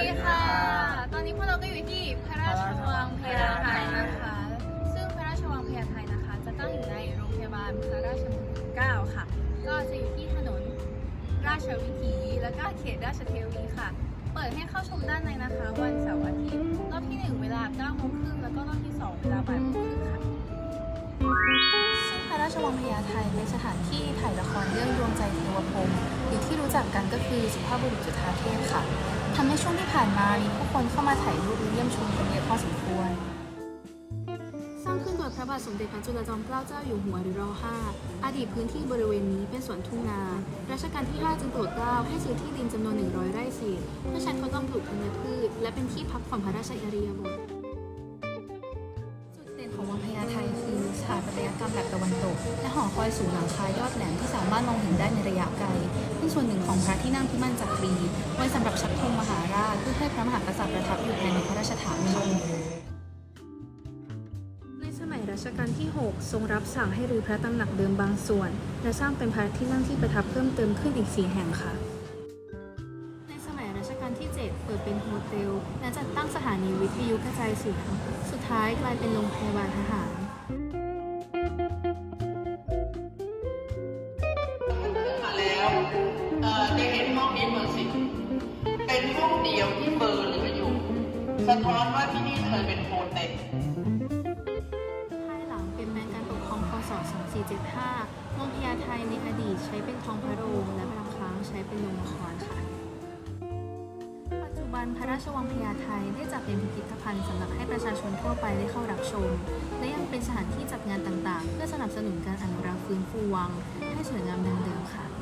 ดีค่ะ ตอนนี้พวกเราก็อยู่ที่พระราชวังพญาไทนะคะ ซึ่งพระราชวังพญาไทนะคะ จะตั้งอยู่ในโรงพยาบาลพระราชมงกุฎเกล้าค่ะ ก็จะอยู่ที่ถนนราชวิถี แล้วก็เขตราชเทวีค่ะ เปิดให้เข้าชมด้านในนะคะ วันเสาร์อาทิตย์ รอบที่ 1 เวลา9โมงครึ่งแล้วก็รอบที่ 2 เวลาบ่ายโมงครึ่ง วพญาไทเป็นสถานที่ถ่ายละครเรื่องดวงใจเทวพรมหรือที่รู้จักกันก็คือสุภาพบุรุษจุฑาเทพค่ะทำให้ช่วงที่ผ่านมามีผู้คนเข้ามาถ่ายรูปเยี่ยมชมกันเยอะพอสมควร สร้างขึ้นโดยพระบาทสมเด็จพระจุลจอมเกล้าเจ้าอยู่หัวหรือร5อดีตพื้นที่บริเวณนี้เป็นสวนทุ่งนา รัชกาลที่ 5 จึงโปรดเกล้าให้ซื้อที่ดินจำนวน 100 ไร่เศษเพื่อใช้ทดลองปลูกธัญพืช และเป็นที่พักผ่อนพระราชอิริยาบถ ตะวันตก และหอคอยสูงหลังคายอดแหลมที่สามารถมองเห็นได้ในระยะไกลเป็นส่วนหนึ่งของพระที่นั่งพิมานจักรี ไว้สำหรับชักธงมหาราชเพื่อให้พระมหากษัตริย์ประทับอยู่ภายในพระราชฐานค่ะในสมัยรัชกาลที่ 6 ทรงรับสั่งให้รื้อพระตำหนักเดิมบางส่วน และสร้างเป็นพระที่นั่งที่ประทับเพิ่มเติมขึ้นอีก4แห่งค่ะในสมัยรัชกาลที่ 7 เปิดเป็นโฮเทลและจัดตั้งสถานีวิทยุกระจายเสียง สุดท้ายกลายเป็นโรงพยาบาลทหาร เป็นห้องเดียวที่เบอร์เหลืออยู่ สะท้อนว่าที่นี่เคยเป็นโฮเต็ลภายหลังเปลี่ยนแปลงการปกครองพศ 2475วังพญาไทในอดีตใช้เป็นท้องพระโรงและบางครั้งใช้เป็นโรงละครค่ะ ปัจจุบันพระราชวังพญาไทได้จัดเป็นพิพิธภัณฑ์สำหรับให้ประชาชนทั่วไปได้เข้ารับชม และยังเป็นสถานที่จัดงานต่างๆ เพื่อสนับสนุนการอนุรักษ์ฟื้นฟูวัง ให้สวยงามดังเดิมค่ะ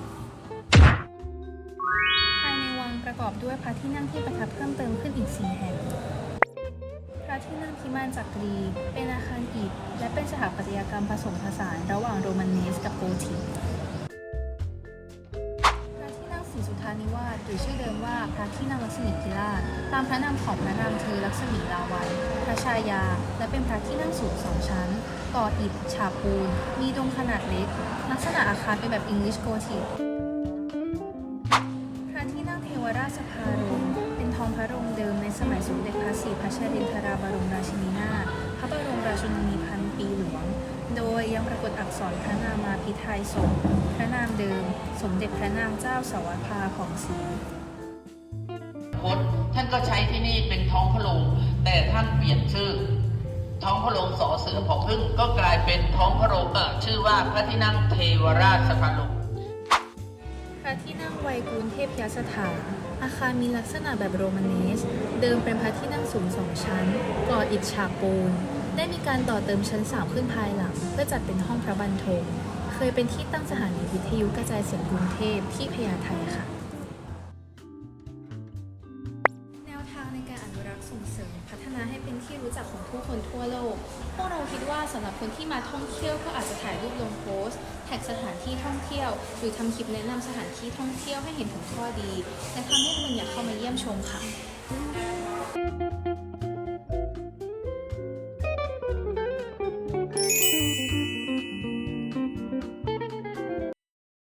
กอบด้วยพระที่นั่งที่ประทับเพิ่มเติมขึ้นอีก 4 แห่ง พระที่นั่งพิมานจักรี เป็นอาคารอิฐและเป็นสถาปัตยกรรมผสมผสานระหว่างโรมันเนสกับโกธิกพระที่นั่งศรีสุทธานิวาสหรือชื่อเดิมว่าพระที่นั่งลักษมีพิราชตามพระนามของพระนามคือลักษมีลาวัยพระชายา และเป็นพระที่นั่งสูงสองชั้นก่ออิฐฉาบปูน มีดงขนาดเล็ก ลักษณะอาคารเป็นแบบอังกฤษโกธิก ราชสภารมเป็นทองพระโรงเดิมในสมัยสมเด็จพระศรีพัชรินทราบรมราชินีนาถพระบรมราชินีพันปีหลวง โดยยังปรากฏอักษรพระนามาพิไทยสงฆ์พระนามเดิม สมเด็จพระนางเจ้าสวภาของศรีคตท่านก็ใช้ที่นี่เป็นท้องพระโรงแต่ท่านเปลี่ยนชื่อ ท้องพระโรงสอเสือผอพึ่งก็กลายเป็นท้องพระโรงเออชื่อว่าพระที่นั่งเทวราชสภาลงพระที่นั่งไวยกูลเทพยสถาน อาคารมีลักษณะแบบโรมาเนส เดิมเป็นพระที่นั่งสูงสองชั้นก่ออิฐฉาบปูน ได้มีการต่อเติมชั้นสามขึ้นภายหลัง เพื่อจัดเป็นห้องพระบรรทม เคยเป็นที่ตั้งสถานีวิทยุกระจายเสียงกรุงเทพที่พญาไทค่ะ ส่งเสริมพัฒนาให้เป็นที่รู้จักของผู้คนทั่วโลก พวกเราคิดว่าสำหรับคนที่มาท่องเที่ยวก็อาจจะถ่ายรูปลงโพสต์แท็กสถานที่ท่องเที่ยว หรือทำคลิปแนะนำสถานที่ท่องเที่ยวให้เห็นถึงข้อดี และทำให้คนอยากเข้ามาเยี่ยมชมค่ะ